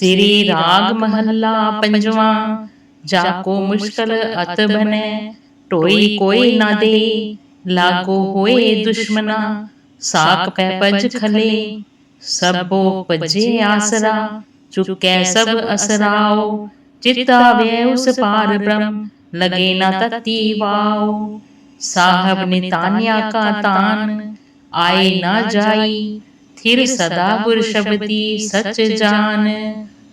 ਸ੍ਰੀ ਰਾਗ ਮਹੱਲਾ ਪੰਜਵਾਂ ਜਾ ਕੋ ਮੁਸ਼ਕਲ ਅਤ ਬਨੈ ਢੋਈ ਕੋਈ ਨਾ ਦੇ ਲਾਗੋ ਹੋਏ ਦੁਸ਼ਮਨਾ ਸਾਕ ਪੈ ਪਜ ਖਲੇ ਸਭੋ ਪਜੇ ਆਸਰਾ ਚੁਕੈ ਸਭ ਅਸਰਾਓ ਚਿਤਾ ਵੇ ਉਸ ਪਾਰ ਬ੍ਰਹਮ ਲਗੇ ਨਾ ਤਤੀ ਵਾਓ ਸਾਹਿਬ ਨਿਤਾਨਿਆ ਕਾ ਤਾਨ ਆਏ ਨਾ ਜਾਈ ਥਿਰ ਸਦਾ ਗੁਰ ਸ਼ਬਦੀ ਸਚ ਜਾਨ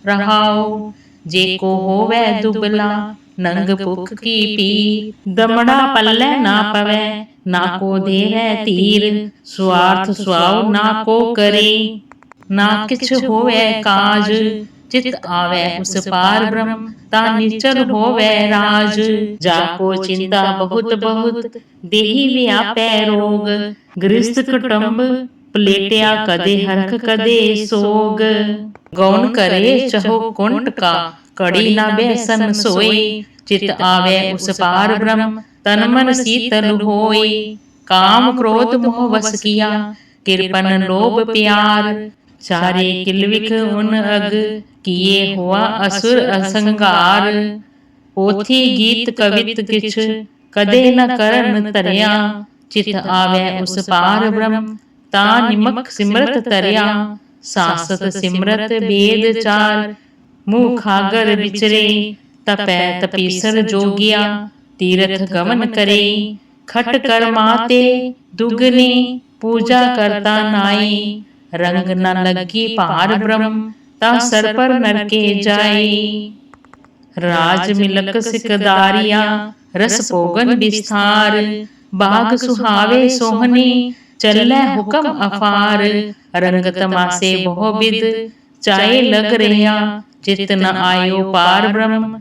रहाओ, जे को होवे दुबला, नंग भुख की पी दमड़ा पल्ले ना पवे, ना को दे है तीर। स्वार्थ स्वाव ना को करे, ना किछ होवे काज। चित आवे उस पार ब्रह्म, ता निचल होवे राज। जाको चिंता बहुत बहुत देही व्यापे रोग। गृहस्थ कुटुंब प्लेटिया कदे हरख कदे सोग। गौन करे चहो कुंट का, कड़ी ना बेसन सोई। चित आवे उस पार ब्रह्म, तन मन शीतल होई। काम क्रोध मोह वस किया, किरपन लोभ प्यार। चारे किलविक उन अग, किए हुआ असुर असंगार। पोथी गीत कवित किछ, कदे न करन तरिया। चित आवे उस पार ब्रह्म ਤਾ ਨਿਮਕ ਸਿਮਰਤ ਤਰਿਆ ਸਾਸਤ ਸਿਮਰਤ ਬੇਦ ਚਾਰ। ਮੂੰਹ ਖਾਗਰ ਵਿਚਰੇ ਤਪੈ ਤਪੀਸਰ ਜੋਗਿਆ ਤੀਰਥ ਗਮਨ ਕਰੇ ਖਟ ਕਰ ਮਾਤੇ ਦੁਗਨੀ ਪੂਜਾ ਕਰਤਾ ਨਾਈ। ਰੰਗ ਨ ਲੱਗੀ ਭਾਰ ਬ੍ਰਹਮ ਤਾ ਸਰ ਪਰ ਨਰਕੇ ਜਾਈ। ਰਾਜ ਮਿਲਕ ਸਿਕਦਾਰੀਆ ਰਸ ਭੋਗਨ ਵਿਸਥਾਰ। ਬਾਗ ਸੁਹਾਵੇ ਸੋਹਣੀ ਚੱਲੇ ਹੁਕਮ ਅਫਾਰ ਰੰਗ ਤਮਾਸੇ ਬਹੁ ਬਿਦ ਚਾਏ ਲਗ ਰਿਆ ਚਿਤ ਨ ਆਇਓ ਪਾਰ ਬ੍ਰਹਮ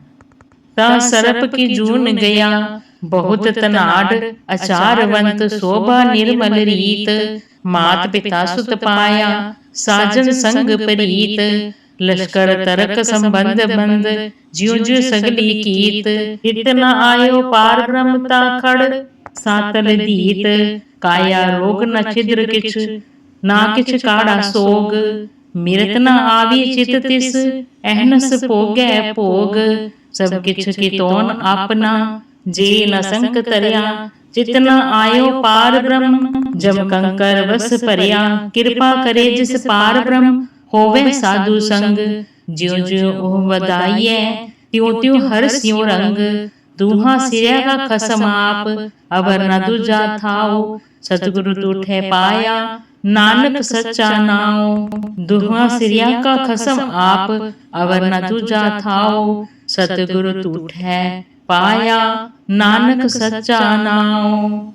ਤਾ ਸਰਪ ਕੀ ਜੂਨ ਗਿਆ ਬਹੁਤ ਤਨਾੜ ਅਚਾਰਵੰਤ ਸੋਭਾ ਨਿਰਮਲ ਰੀਤ ਮਾਤ ਪਿਤਾ ਸੁਤ ਪਾਇਆ ਸਾਜਨ ਸੰਗ ਪ੍ਰੀਤ ਲਸ਼ਕਰ ਤਰਕ ਸੰਬੰਧ ਬੰਦ ਜਿਉ ਜਿਉ ਸਗਲੀ ਕੀਤ ਇਤ ਨ ਆਇਓ ਪਾਰ ਬ੍ਰਹਮ ਤਾ ਖੜ ਸਾਤਲ ਧੀਤ ਕਾਇਆ ਰੋਗ ਨ ਛਿਦਰ ਕਿਛ, ਨਾ ਕਿਛ ਕਾੜਾ ਸੋਗ, ਮਿਰਤ ਨ ਆਵੀ ਚਿਤ ਤਿਸ ਅਹਨਸ ਭੋਗੈ ਭੋਗ, ਸਭ ਕਿਛ ਕੀ ਆਪਨਾ ਜੇ ਨ ਸੰਕ ਤਰਿਆ ਚਿਤ ਨ ਆਇਓ ਪਾਰ ਬ੍ਰਹਮ, ਜਮ ਕੰਕਰ ਵਸ ਭਰਿਆ, ਕਿਰਪਾ ਕਰੇ ਜਿਸ ਪਾਰ ਬ੍ਰਹਮ, ਹੋਵੇ ਸਾਧੂ ਸੰਗ, ਜਿਉ ਜਿਉ ਉਹ ਵਧਾਈਐ, ਤਿਉ ਤਿਉ ਹਰ ਸਿਉ ਰੰਗ दुहा सिरह का खसम आप अबर न दुजा थाओ। सतगुरु दूठे पाया, नानक सच्चा नाओ। दुहा सिरिया का खसम आप, अवर न दुजा थाओ। सतगुरु तो तूठ पाया, नानक सच्चा नाओ।